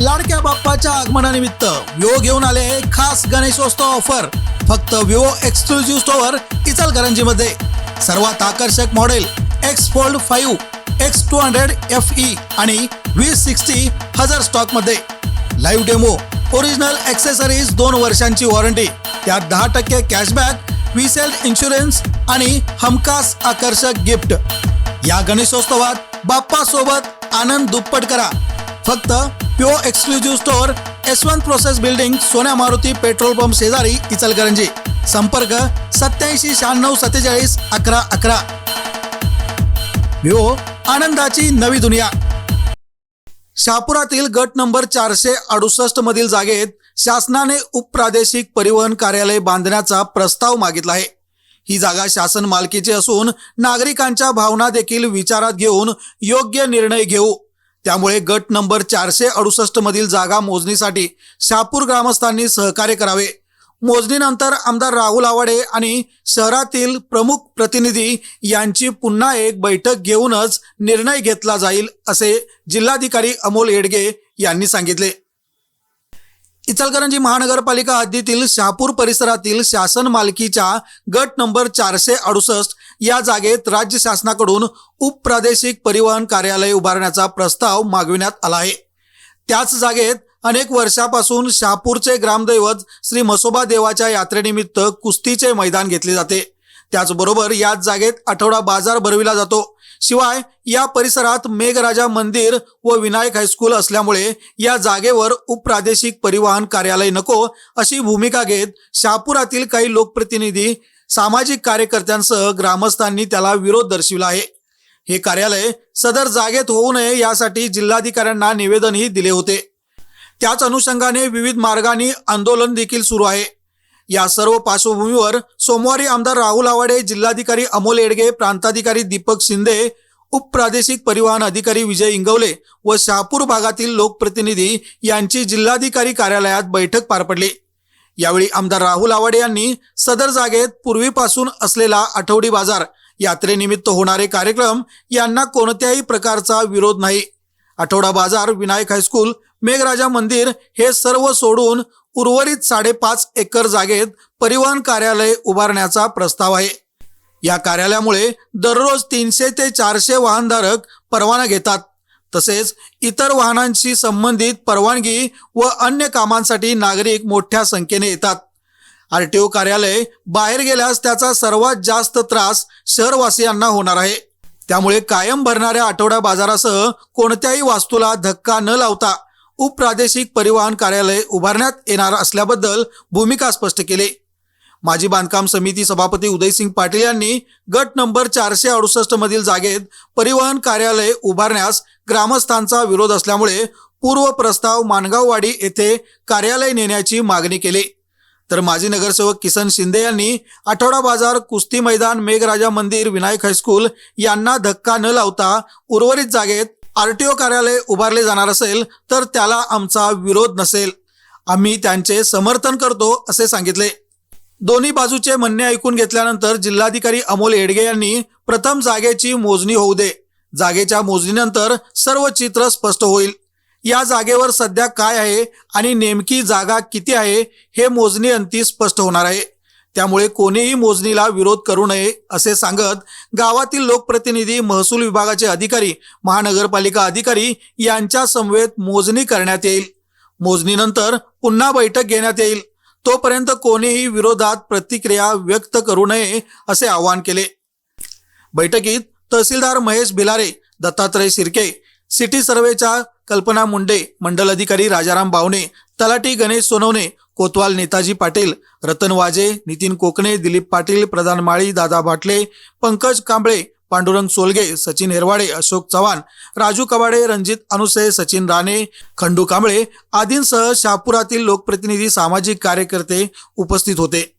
लाडक्या बाप्पाच्या आगमनानिमित्त विवो घेऊन आले खास गणेशोत्सव ऑफर. फक्त विवो एक्सक्लुझिव्ह स्टोअर इचलकरंजीमध्ये. सर्वात आकर्षक model X fold five X two hundred F E आणि व्ही सिक्स्टी हजर स्टॉकमध्ये लाईव्ह डेमो ओरिजिनल ॲक्सेसरीज दोन वर्षांची वॉरंटी त्यात दहा टक्के कॅशबॅक विसेल इन्शुरन्स आणि हमखास आकर्षक गिफ्ट या गणेशोत्सवात बाप्पा सोबत आनंद दुप्पट करा. फक्त pure exclusive store one process building Sonya Maruti petrol pump शेजारी इचलकरंजी. संपर्क सत्याऐंशी शहाण्णव सत्तेचाळीस अकरा अकरा. विवो आनंदाची नवी दुनिया. शहापुरातील गट नंबर चारशे अडुसष्ट मधील जागेत शासनाने उपप्रादेशिक परिवहन कार्यालय बांधण्याचा प्रस्ताव मागितला आहे. ही जागा शासन मालकीची असून नागरिकांच्या भावना देखील विचारात घेऊन योग्य निर्णय घेऊ. त्यामुळे गट नंबर चारशे अडुसष्ट मधील जागा मोजणीसाठी शहापूर ग्रामस्थांनी सहकार्य करावे. मोजणीनंतर आमदार राहुल आवाडे आणि शहरातील प्रमुख प्रतिनिधी यांची पुन्हा एक बैठक घेऊनच निर्णय घेतला जाईल असे जिल्हाधिकारी अमोल येडगे यांनी सांगितले. इचलकरंजी महानगरपालिका हद्दीतील शहापूर परिसरातील शासन मालकीच्या गट नंबर चारशे अडुसष्ट या जागेत राज्य शासनाकडून उपप्रादेशिक परिवहन कार्यालय उभारण्याचा प्रस्ताव मागविण्यात आला आहे. त्याच जागेत अनेक वर्षापासून शहापूरचे ग्रामदैवत श्री म्हसोबा देवाच्या यात्रेनिमित्त कुस्तीचे मैदान घेतले जाते. त्याचबरोबर याच जागेत आठवडा बाजार भरविला जातो. शिवाय या परिसरात मेघराजा मंदिर व विनायक हायस्कूल असल्यामुळे या जागेवर उपप्रादेशिक परिवहन कार्यालय नको अशी भूमिका घेत शहापुरातील काही लोकप्रतिनिधी सामाजिक कार्यकर्त्यांसह ग्रामस्थांनी त्याला विरोध दर्शविला आहे. हे कार्यालय सदर जागेत होऊ नये यासाठी जिल्हाधिकाऱ्यांना निवेदनही दिले होते. त्याच अनुषंगाने विविध मार्गाने आंदोलन देखील सुरू आहे. या सर्व पार्श्वभूमीवर सोमवारी आमदार राहुल आवाडे जिल्हाधिकारी अमोल येडगे प्रांताधिकारी दीपक शिंदे उपप्रादेशिक परिवहन अधिकारी विजय इंगवले व शहापूर भागातील लोकप्रतिनिधी यांची जिल्हाधिकारी कार्यालयात बैठक पार पडली. यावेळी आमदार राहुल आवाडे यांनी सदर जागेत पूर्वीपासून असलेला आठवडी बाजार यात्रेनिमित्त होणारे कार्यक्रम यांना कोणत्याही प्रकारचा विरोध नाही. आठवडा बाजार विनायक हायस्कूल मेघराजा मंदिर हे सर्व सोडून उर्वरित साडेपाच एकर जागेत परिवहन कार्यालय उभारण्याचा प्रस्ताव आहे. या कार्यालयामुळे दररोज तीनशे ते चारशे वाहनधारक परवाना घेतात. तसेच इतर वाहनांशी संबंधित परवानगी व अन्य कामांसाठी नागरिक मोठ्या संख्येने येतात. आर टी ओ कार्यालय बाहेर गेल्यास त्याचा सर्वात जास्त त्रास शहरवासियांना होणार आहे. त्यामुळे कायम भरणाऱ्या आठवडा बाजारासह कोणत्याही वास्तूला धक्का न लावता उपप्रादेशिक परिवहन कार्यालय उभारण्यात येणार असल्याबद्दल भूमिका स्पष्ट केली. माजी बांधकाम समिती सभापती उदयसिंग पाटील यांनी गट नंबर चारशे अडुसष्ट मधील जागेत परिवहन कार्यालय उभारण्यास ग्रामस्थांचा विरोध असल्यामुळे पूर्व प्रस्ताव मानगाववाडी येथे कार्यालय नेण्याची मागणी केली. तर माजी नगरसेवक किसन शिंदे यांनी आठवडा बाजार कुस्ती मैदान मेघराजा मंदिर विनायक हायस्कूल यांना धक्का न लावता उर्वरित जागेत आरटीओ कार्यालय उभारले जाणार असेल तर त्याला आमचा विरोध नसेल. आम्ही त्यांचे समर्थन करतो असे सांगितले. दोन्ही बाजूचे म्हणणे ऐकून घेतल्यानंतर जिल्हाधिकारी अमोल येडगे यांनी प्रथम जागेची मोजणी होऊ दे. जागेच्या मोजणीनंतर सर्व चित्र स्पष्ट होईल. या जागेवर सध्या काय आहे आणि नेमकी जागा किती आहे हे मोजणी अंती स्पष्ट होणार आहे. त्यामुळे कोणीही मोजणीला विरोध करू नये असे सांगत गावातील लोकप्रतिनिधी महसूल विभागाचे अधिकारी महानगरपालिका अधिकारी यांच्या समवेत मोजणी करण्यात येईल. मोजणीनंतर पुन्हा बैठक घेण्यात येईल. तोपर्यंत कोणीही विरोधात प्रतिक्रिया व्यक्त करू नये असे आवाहन केले. बैठकीत तहसीलदार महेश भिलारे दत्तात्रय शिर्के सिटी सर्वेच्या कल्पना मुंडे मंडल अधिकारी राजाराम बावणे तलाठी गणेश सोनवणे कोतवाल नेताजी पाटील रतन वाजे नितीन कोकणे दिलीप पाटील प्रधान माळी दादा भाटले पंकज कांबळे पांडुरंग सोलगे सचिन हेरवाडे अशोक चव्हाण राजू कबाडे रणजित अनुसे सचिन राणे खंडू कांबळे आदींसह शहापुरातील लोकप्रतिनिधी सामाजिक कार्यकर्ते उपस्थित होते.